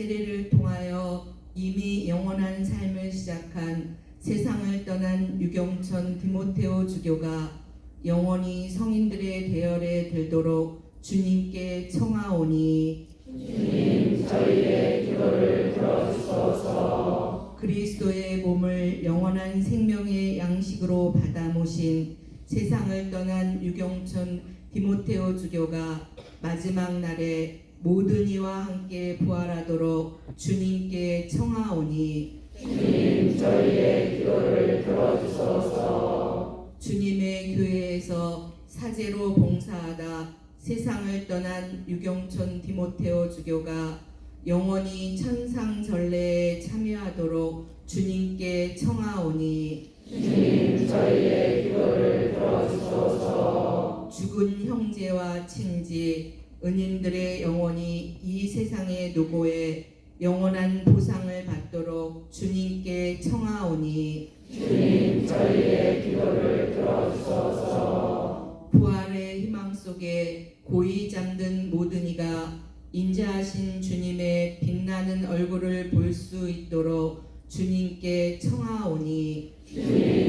세례를 통하여 이미 영원한 삶을 시작한 세상을 떠난 유경천 디모테오 주교가 영원히 성인들의 대열에 들도록 주님께 청하오니 주님 저희의 기도를 들어주소서 그리스도의 몸을 영원한 생명의 양식으로 받아 모신 세상을 떠난 유경천 디모테오 주교가 마지막 날에 모든 이와 함께 부활하도록 주님께 청하오니 주님 저희의 기도를 들어주소서. 주님의 교회에서 사제로 봉사하다 세상을 떠난 유경천 디모테오 주교가 영원히 천상 전례에 참여하도록 주님께 청하오니 주님 저희의 기도를 들어주소서. 죽은 형제와 친지 은인들의 영혼이 이 세상의 노고에 영원한 보상을 받도록 주님께 청하오니 주님 저희의 기도를 들어주소서. 부활의 희망 속에 고이 잠든 모든 이가 인자하신 주님의 빛나는 얼굴을 볼 수 있도록 주님께 청하오니 주님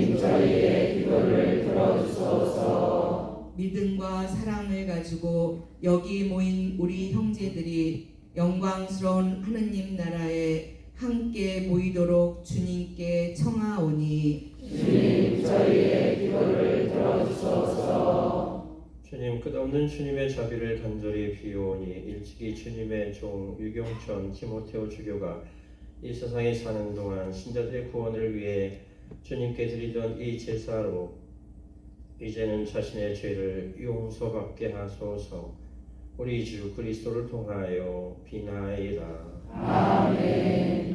믿음과 사랑을 가지고 여기 모인 우리 형제들이 영광스러운 하느님 나라에 함께 모이도록 주님께 청하오니 주님 저희의 기도를 들어주소서 주님 끝없는 주님의 자비를 간절히 비오니 일찍이 주님의 종 유경천 티모테오 주교가 이 세상에 사는 동안 신자들의 구원을 위해 주님께 드리던 이 제사로 이제는 자신의 죄를 용서받게 하소서. 우리 주 그리스도를 통하여 비나이다. 아멘.